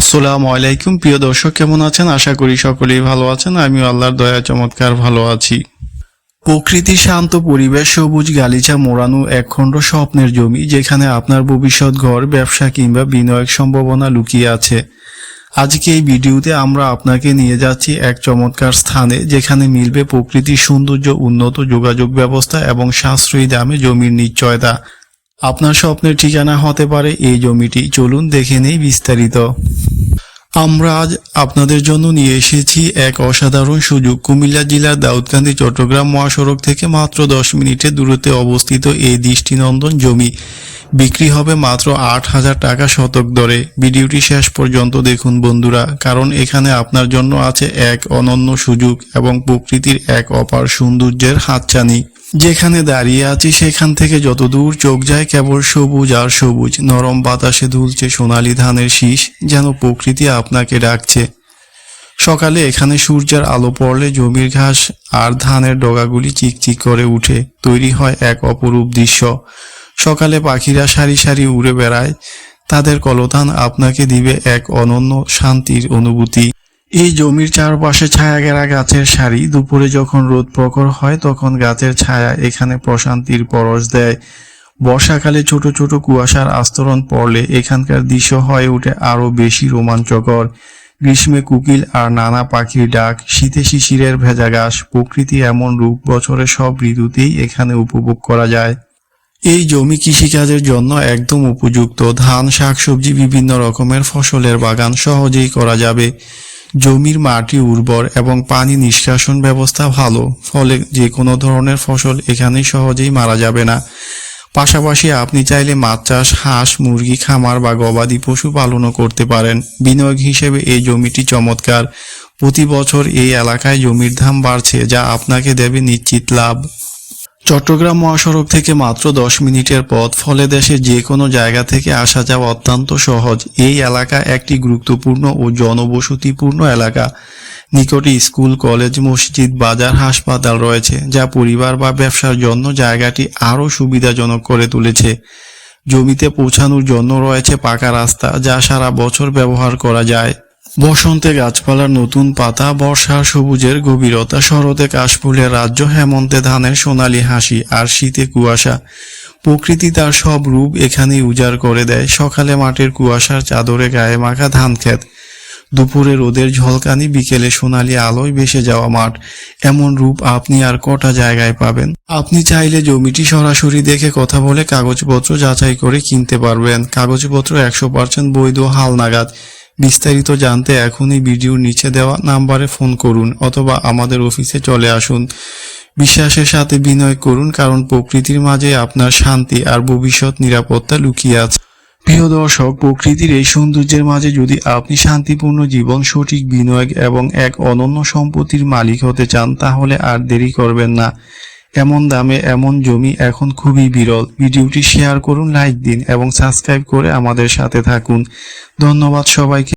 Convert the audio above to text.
আসসালামু আলাইকুম, প্রিয় দর্শক, কেমন আছেন? আশা করি সকলেই ভালো আছেন। আমিও আল্লাহর দয়া চমৎকার ভালো আছি। প্রকৃতি শান্ত পরিবেশ, সবুজ গালিচা মোড়ানো একখণ্ড স্বপ্নের জমি, যেখানে আপনার ভবিষ্যৎ ঘর, ব্যবসা কিংবা বিনিয়োগ সম্ভাবনা লুকিয়ে আছে। আজকে এই ভিডিওতে আমরা আপনাকে নিয়ে যাচ্ছি এক চমৎকার স্থানে, যেখানে মিলবে প্রকৃতির সৌন্দর্য, উন্নত যোগাযোগ ব্যবস্থা এবং সাশ্রয়ী দামে জমির নিশ্চয়তা। আপনার স্বপ্নের ঠিকানা হতে পারে এই জমিটি। চলুন দেখে নেই বিস্তারিত। আমরা আজ আপনাদের জন্য নিয়ে এসেছি এক অসাধারণ সুযোগ। কুমিল্লা জেলার দাউদকান্দি, চট্টগ্রাম মহাসড়ক থেকে মাত্র দশ মিনিটের দূরত্বে অবস্থিত এই দৃষ্টিনন্দন জমি। বিক্রি হবে মাত্র আট হাজার টাকা শতক দরে। ভিডিওটি শেষ পর্যন্ত দেখুন বন্ধুরা, কারণ এখানে আপনার জন্য আছে এক অনন্য সুযোগ এবং প্রকৃতির এক অপার সৌন্দর্যের হাতছানি। যেখানে দাঁড়িয়ে আছি সেখান থেকে যত দূর চোখ যায় কেবল সবুজ আর সবুজ। নরম বাতাসে দুলছে সোনালী ধানের শীষ যেন প্রকৃতি আপনাকে ডাকছে। সকালে এখানে সূর্যের আলো পড়লে জমির ঘাস আর ধানের ডগাগুলি চিকচিক করে উঠে, তৈরি হয় এক অপরূপ দৃশ্য। সকালে পাখিরা সারি সারি উড়ে বেড়ায়, তাদের কলতান আপনাকে দিবে এক অনন্য শান্তির অনুভূতি। এই জমির চারপাশে ছায়া ঘেরা গাছের সারি। দুপুরে যখন রোদ প্রখর হয়, তখন গাছের ছায়া এখানে প্রশান্তির পরশ দেয়। বর্ষাকালে ছোট ছোট কুয়াশার আস্তরণ পড়লে এখানকার দৃশ্য হয়ে ওঠে আরও বেশি রোমাঞ্চকর। গ্রীষ্মে কুকিল আর নানা পাখির ডাক, শীতে শিশিরের ভেজা ঘাস, প্রকৃতি এমন রূপ বছরের সব ঋতুতেই এখানে উপভোগ করা যায়। এই জমি কৃষিকাজের জন্য একদম উপযুক্ত। ধান, শাকসবজি, বিভিন্ন রকমের ফসলের বাগান সহজেই করা যাবে। জমির মাটি উর্বর এবং পানি নিষ্কাশন ব্যবস্থা ভালো, ফলে যে কোনো ধরনের ফসল এখানে সহজেই মারা যাবে না। পাশাপাশি আপনি চাইলে মাছ চাষ, হাঁস, মুরগি, খামার বা গবাদি পশু পালনও করতে পারেন। বিনিয়োগ হিসেবে এই জমিটি চমৎকার। প্রতি বছর এই এলাকায় জমির দাম বাড়ছে, যা আপনাকে দেবে নিশ্চিত লাভ। চট্টগ্রাম মহাসড়ক থেকে মাত্র দশ মিনিটের পথ, ফলে দেশের যে কোনো জায়গা থেকে আসা যাওয়া অত্যন্ত সহজ। এই এলাকা একটি গুরুত্বপূর্ণ ও জনবসতিপূর্ণ এলাকা। নিকটে স্কুল, কলেজ, মসজিদ, বাজার, হাসপাতাল রয়েছে, যা পরিবার বা ব্যবসার জন্য জায়গাটি আরও সুবিধাজনক করে তুলেছে। জমিতে পৌঁছানোর জন্য রয়েছে পাকা রাস্তা, যা সারা বছর ব্যবহার করা যায়। বসন্তে গাছপালার নতুন পাতা বর্ষার সবুজের গভীরতা, শরতে কাশফুলের রাজ্য, হেমন্তে ধানের সোনালী হাসি আর শীতে কুয়াশা। প্রকৃতি তার সব রূপ এখানেই উজাড় করে দেয়। সকালে মাঠের কুয়াশার চাদরে গায়ে মাখা ধান ক্ষেত। দুপুরে রোদের ঝলকানি, বিকেলে সোনালি আলোয় ভেসে যাওয়া মাঠ। এমন রূপ আপনি আর কটা জায়গায় পাবেন? আপনি চাইলে জমিটি সরাসরি দেখে কথা বলে কাগজপত্র যাচাই করে কিনতে পারবেন। কাগজপত্র একশো পার্সেন্ট বৈধ, হালনাগাদ। বিস্তারিত জানতে এখনই ভিডিওর নিচে দেওয়া নাম্বারে ফোন করুন অথবা আমাদের অফিসে চলে আসুন। বিশ্বাসের সাথে বিনয় করুন, কারণ প্রকৃতির মাঝে আপনার শান্তি আর ভবিষ্যৎ নিরাপত্তা লুকিয়ে আছে। প্রিয় দর্শক, প্রকৃতির এই সৌন্দর্যের মাঝে যদি আপনি শান্তিপূর্ণ জীবন, সঠিক বিনিয়োগ এবং এক অনন্য সম্পত্তির মালিক হতে চান, তাহলে আর দেরি করবেন না। এমন দামে এমন জমি এখন খুবই বিরল। ভিডিওটি শেয়ার করুন, লাইক দিন এবং সাবস্ক্রাইব করে আমাদের সাথে থাকুন। ধন্যবাদ সবাইকে।